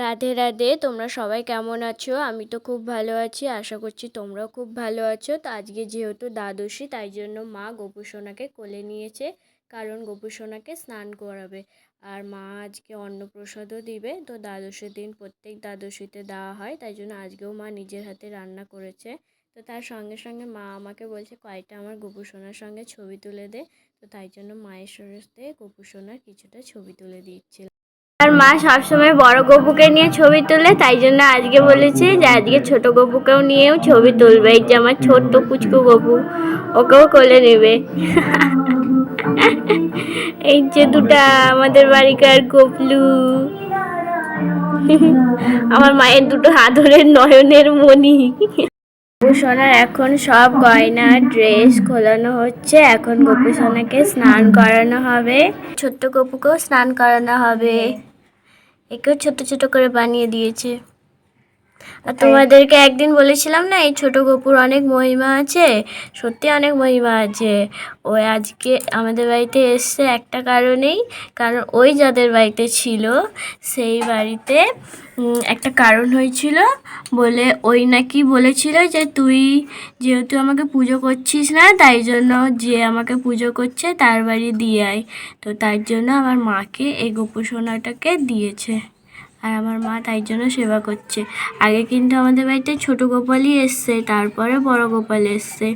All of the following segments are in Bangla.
রাধে রাধে, তোমরা সবাই কেমন আছো? আমি তো খুব ভালো আছি, আশা করছি তোমরাও খুব ভালো আছো। তো আজকে যেহেতু দ্বাদশী, তাই জন্য মা গোপু সোনাকে কোলে নিয়েছে, কারণ গোপু সোনাকে স্নান করাবে। আর মা আজকে অন্নপ্রসাদও দিবে। তো দ্বাদশীর দিন প্রত্যেক দ্বাদশীতে দেওয়া হয়, তাই জন্য আজকেও মা নিজের হাতে রান্না করেছে। তো তার সঙ্গে সঙ্গে মা আমাকে বলছে কয়টা আমার গোপু সোনার সঙ্গে ছবি তুলে দে। তো তাই জন্য মায়ের সরস্তে গোপু সোনার কিছুটা ছবি তুলে দিচ্ছিল। আর মা সবসময় বড় গপুকে নিয়ে ছবি তোলে, তাই জন্য আজকে বলেছে যে আজকে ছোট গপুকেও নিয়েও ছবি তুলবে। এই যে আমার ছোট্ট কুচকু গপু, ওকেও কোলে নেবে। এই যে দুটা আমাদের বাড়িকার গপলু। আমার মায়ের দুটো আদরের নয়নের মণি। গোপুসোনার এখন সব গয়না, ড্রেস খোলানো হচ্ছে। এখন গোপুসোনাকে স্নান করানো হবে। ছোট্ট গপুকেও স্নান করানো হবে। একেও ছোট ছোট করে বানিয়ে দিয়েছে। আর তোমাদেরকে একদিন বলেছিলাম না এই ছোট গপুর অনেক মহিমা আছে সত্যি অনেক মহিমা আছে। ও আজকে আমাদের বাড়িতে এসছে একটা কারণেই কারণ ওই যাদের বাড়িতে ছিল সেই বাড়িতে একটা কারণ হয়েছিল বলে ওই নাকি বলেছিল যে তুই যেহেতু আমাকে পুজো করছিস না তাই জন্য যে আমাকে পুজো করছে তার বাড়ি দিয়ে আয়। তো তার জন্য আমার মাকে এই গোপোষণাটাকে দিয়েছে। আর আমার মা তাই জন্য সেবা করছে। আগে কিন্তু আমাদের বাড়িতে ছোট গোপালই এসছে, তারপরে বড় গোপাল এসছে।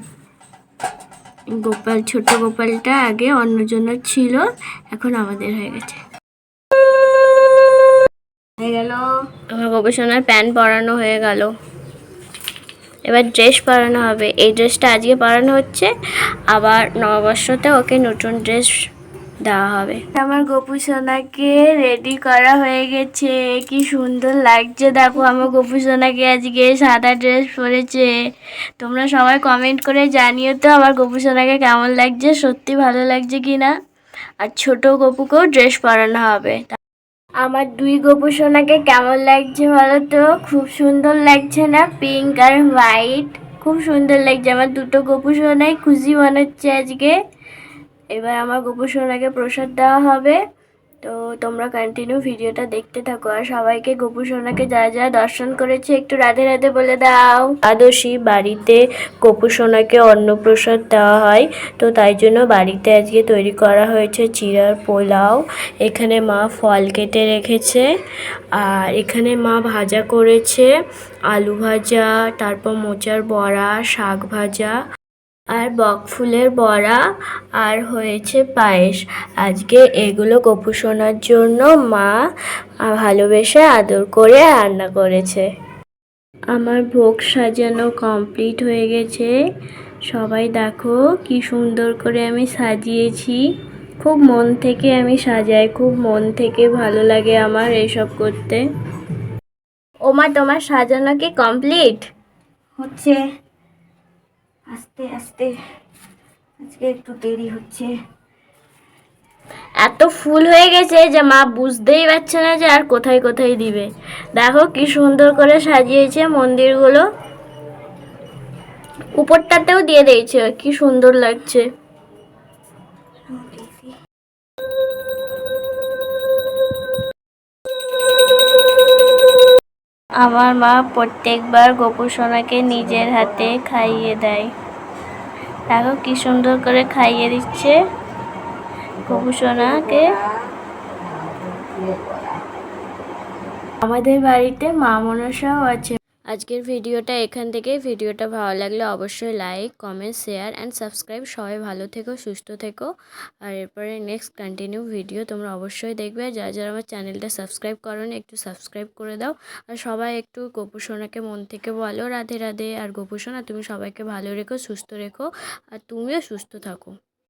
গোপাল, ছোট গোপালটা আগে অন্যজনের ছিল, এখন আমাদের হয়ে গেছে। হয়ে গেল। আমার গবেষণার প্যান্ট পরানো হয়ে গেল। এবার ড্রেস পরানো হবে। এই ড্রেসটা আজকে পরানো হচ্ছে। আবার নববর্ষতে ওকে নতুন ড্রেস দেওয়া হবে। আমার গোপু সোনাকে রেডি করা হয়ে গেছে। কি সুন্দর লাগছে। দেখো, আমার গোপু সোনাকে আজকে সাদা ড্রেস পরেছে। তোমরা সবাই কমেন্ট করে জানিও তো, আমার গোপু সোনাকে কেমন লাগছে? সত্যি ভালো লাগছে কি না আর ছোট গপুকেও ড্রেস পরানো হবে। আমার দুই গোপু সোনাকে কেমন লাগছে বলো তো? খুব সুন্দর লাগছে না? পিঙ্ক আর হোয়াইট খুব সুন্দর লাগছে। আমার দুটো গোপু সোনাই খুশি মনে হচ্ছে আজকে। এবার আমার গোপু সোনাকে প্রসাদ দেওয়া হবে। তো তোমরা কন্টিনিউ ভিডিওটা দেখতে থাকো আর সবাইকে গোপু সোনাকে যা যা দর্শন করেছে। একটু রাধে রাধে বলে দাও। আদর্শী বাড়িতে গোপু সোনাকে অন্নপ্রসাদ দেওয়া হয়। তো তাই জন্য বাড়িতে আজকে তৈরি করা হয়েছে চিড়ার পোলাও। এখানে মা ফল কেটে রেখেছে। আর এখানে মা ভাজা করেছে আলু ভাজা, তারপর মোচার বড়া, শাক ভাজা। আর বকফুলের বড়া আর হয়েছে পায়েস। আজকে এগুলো গোপু সোনার জন্য মা ভালোবেসে আদর করে রান্না করেছে। আমার ভোগ সাজানো কমপ্লিট হয়ে গেছে। সবাই দেখো কি সুন্দর করে আমি সাজিয়েছি। খুব মন থেকে আমি সাজাই, খুব মন থেকে ভালো লাগে আমার এইসব করতে। ওমা, তোমার সাজানো কি কমপ্লিট? হচ্ছে। আস্তে আস্তে। আজকে একটু দেরি হচ্ছে। এত ফুল হয়ে গেছে যে মা বুঝতেই পারছে না যে আর কোথায় কোথায় দিবে। দেখো কি সুন্দর করে সাজিয়েছে মন্দিরগুলো। উপরটাতেও দিয়ে দিয়েছে, কি সুন্দর লাগছে। আমার মা প্রত্যেকবার গোপুর সোনাকে নিজের হাতে খাইয়ে দেয়। দেখো কি সুন্দর করে খাইয়ে দিচ্ছে গোপু সোনাকে। আমাদের বাড়িতে মা মনসাও আছে। আজকের ভিডিওটা এখান থেকে ভিডিওটা ভালো লাগলে অবশ্যই like comment share and subscribe সবাই ভালো থেকো, সুস্থ থেকো। আর এরপরে নেক্সট কন্টিনিউ ভিডিও তোমরা অবশ্যই দেখবে। যারা যারা আমার চ্যানেলটা সাবস্ক্রাইব করো একটু সাবস্ক্রাইব করে দাও। আর সবাই একটু গোপু সোনাকে মন থেকে বলো। রাধে রাধে। আর গোপু সোনা, তুমি সবাইকে ভালো রেখো, সুস্থ রেখো। আর তুমিও সুস্থ থাকো।